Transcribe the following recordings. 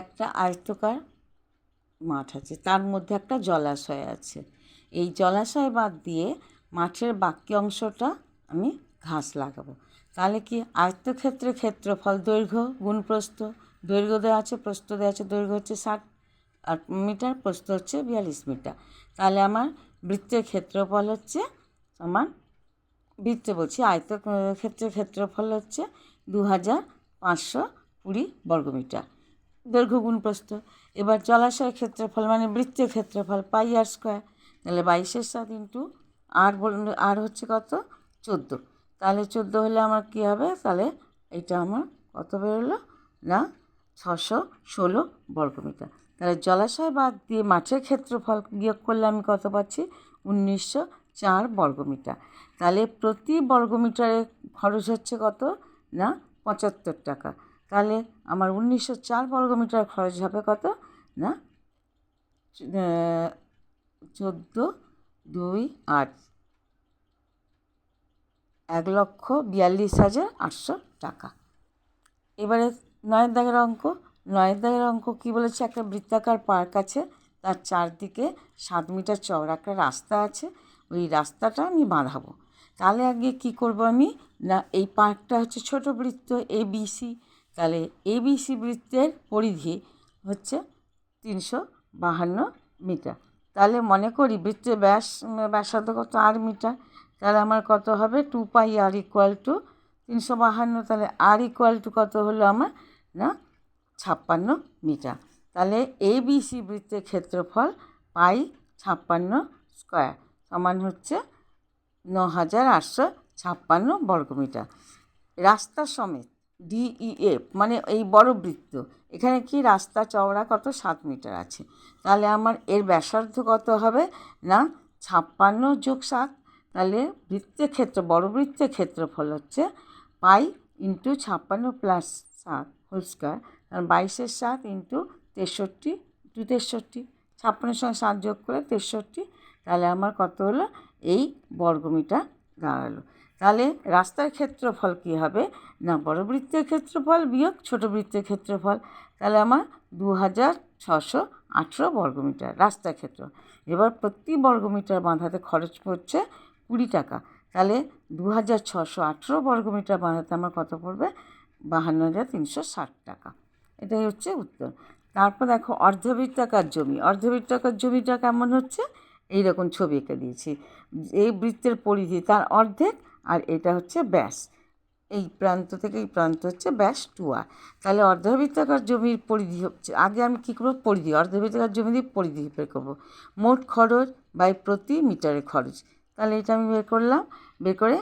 একটা আয়তকার মাঠ আছে, তার মধ্যে একটা জলাশয় আছে। এই জলাশয় বাদ দিয়ে মাঠের বাকি অংশটা আমি ঘাস লাগাবো। তাহলে কি আয়তক্ষেত্রের ক্ষেত্রফল দৈর্ঘ্য গুণ প্রস্থ দৈর্ঘ্য দেওয়া আছে, প্রস্থ দেওয়া আছে, দৈর্ঘ্য হচ্ছে ষাট মিটার, প্রস্থ হচ্ছে বিয়াল্লিশ মিটার। তাহলে আমার বৃত্তের ক্ষেত্রফল হচ্ছে, আমার বৃত্তে বলছি আয়ত ক্ষেত্রের ক্ষেত্রফল হচ্ছে দু হাজার পাঁচশো কুড়ি বর্গমিটার। দৈর্ঘ্য গুণ এবার জলাশয়ের ক্ষেত্রফল মানে বৃত্তের ক্ষেত্রফল, পাই আর স্কোয়ার। তাহলে বাইশের সাত ইন্টু আর বল আর হচ্ছে কত? চোদ্দ। তাহলে চোদ্দ হলে আমার কী হবে? তাহলে এটা আমার কত বেরোলো? না, ছশো ষোলো বর্গমিটার। তাহলে জলাশয় বাদ দিয়ে মাঠের ক্ষেত্রফল বিয়োগ করলে আমি কত পাচ্ছি? উনিশশো চার বর্গমিটার। তাহলে প্রতি বর্গমিটারে খরচ হচ্ছে কত? না, পঁচাত্তর টাকা। তাহলে আমার উনিশশো চার বর্গমিটার খরচ হবে কত? না? চোদ্দ দুই আট। এক লক্ষ বিয়াল্লিশ হাজার আটশো টাকা। এবারে নয়ের দাগের অঙ্ক। নয়ের দাগের অঙ্ক কী বলেছে? একটা বৃত্তাকার পার্ক আছে, তার চারদিকে সাত মিটার চওড়া একটা রাস্তা আছে। ওই রাস্তাটা আমি বাঁধাবো। তাহলে আগে কী করব আমি? না, এই পার্কটা হচ্ছে ছোট বৃত্ত এ বিসি তাহলে এবিসি বৃত্তের পরিধি হচ্ছে তিনশো বাহান্ন মিটার। তাহলে মনে করি বৃত্তের ব্যাস, ব্যাসার্ধ কত? আর মিটার। তাহলে আমার কত হবে? Two pi r equal to তিনশো বাহান্ন। তাহলে আর ইকুয়াল টু কত হলো আমার? না, ছাপ্পান্ন মিটার। তাহলে এ বিসি বৃত্তের ক্ষেত্রফল পাই ছাপ্পান্ন স্কোয়ার সমান হচ্ছে ন হাজার আটশো ছাপ্পান্ন বর্গমিটার। রাস্তা সমেত ডিইএফ মানে এই বড় বৃত্ত। এখানে কি রাস্তা চওড়া কত? সাত মিটার আছে। তাহলে আমার এর ব্যাসার্ধ কত হবে? না, ছাপ্পান্ন যোগ সাত। তাহলে বৃত্তের ক্ষেত্র, বড় বৃত্তের ক্ষেত্রফল হচ্ছে পাই ইন্টু ছাপ্পান্ন প্লাস সাত হোল স্কোয়ার। কারণ বাইশের সাত ইন্টু তেষট্টি টু তেষট্টি। ছাপ্পান্নের সঙ্গে সাত যোগ করে তেষট্টি। তাহলে আমার কত হলো? এই বর্গমিটার দাঁড়াল। তাহলে রাস্তার ক্ষেত্রফল কী হবে? না, বড় বৃত্তের ক্ষেত্রফল, বিয়োগ ছোট বৃত্তের ক্ষেত্রফল। তাহলে আমার দু হাজার ছশো আঠেরো বর্গমিটার রাস্তার ক্ষেত্র। এবার প্রতি বর্গমিটার বাঁধাতে খরচ পড়ছে কুড়ি টাকা। তাহলে দু হাজার ছশো আঠেরো বর্গমিটার বাঁধাতে আমার কত পড়বে? বাহান্ন হাজার তিনশো ষাট টাকা। এটাই হচ্ছে উত্তর। তারপর দেখো অর্ধবৃত্তাকার জমি। অর্ধবৃত্তাকার জমিটা কেমন হচ্ছে? এই রকম ছবি এঁকে দিয়েছি। এই বৃত্তের পরিধি, তার অর্ধেক আর এটা হচ্ছে ব্যাস। এই প্রান্ত থেকে এই প্রান্ত হচ্ছে ব্যাস টু আর তাহলে অর্ধবৃত্তাকার জমির পরিধি হচ্ছে, আগে আমি কী করব? পরিধি, অর্ধবৃত্তাকার জমি দিয়ে পরিধি বের করব। মোট খরচ বাই প্রতি মিটারের খরচ। তাহলে এটা আমি বের করলাম, বের করে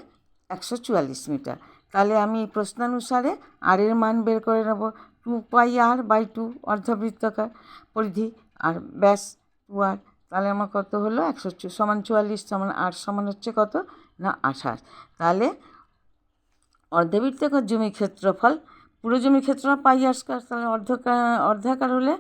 একশো চুয়াল্লিশ মিটার। তাহলে আমি এই প্রশ্নানুসারে আর এর মান বের করে নেব, two pi r by two অর্ধবৃত্তাকার পরিধি আর ব্যাস টু আর তাহলে আমার কত হলো? একশো সমান চুয়াল্লিশ সমান আট সমান হচ্ছে কত? না আঠাশ। তাহলে অর্ধবৃত্তাকার জমির ক্ষেত্রফল, পুরো জমির ক্ষেত্রফল পাই আর স্কোয়ার তাহলে অর্ধকার অর্ধাকার হলে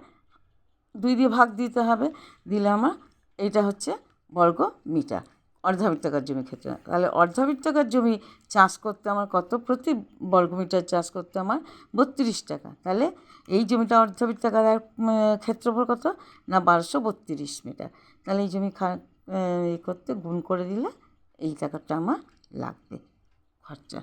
দুই দিয়ে ভাগ দিতে হবে, দিলে আমার এটা হচ্ছে বর্গ মিটার অর্ধবৃত্তাকার জমি ক্ষেত্রে। তাহলে অর্ধবৃত্তাকার জমি চাষ করতে আমার কত প্রতি বর্গমিটার চাষ করতে আমার বত্রিশ টাকা? তাহলে এই জমিটা অর্ধবৃত্তাকার ক্ষেত্রফল কত? না, বারোশো বত্রিশ মিটার। তাহলে এই জমি খা করতে গুণ করে দিলে এই টাকাটা আমার লাগবে খরচা।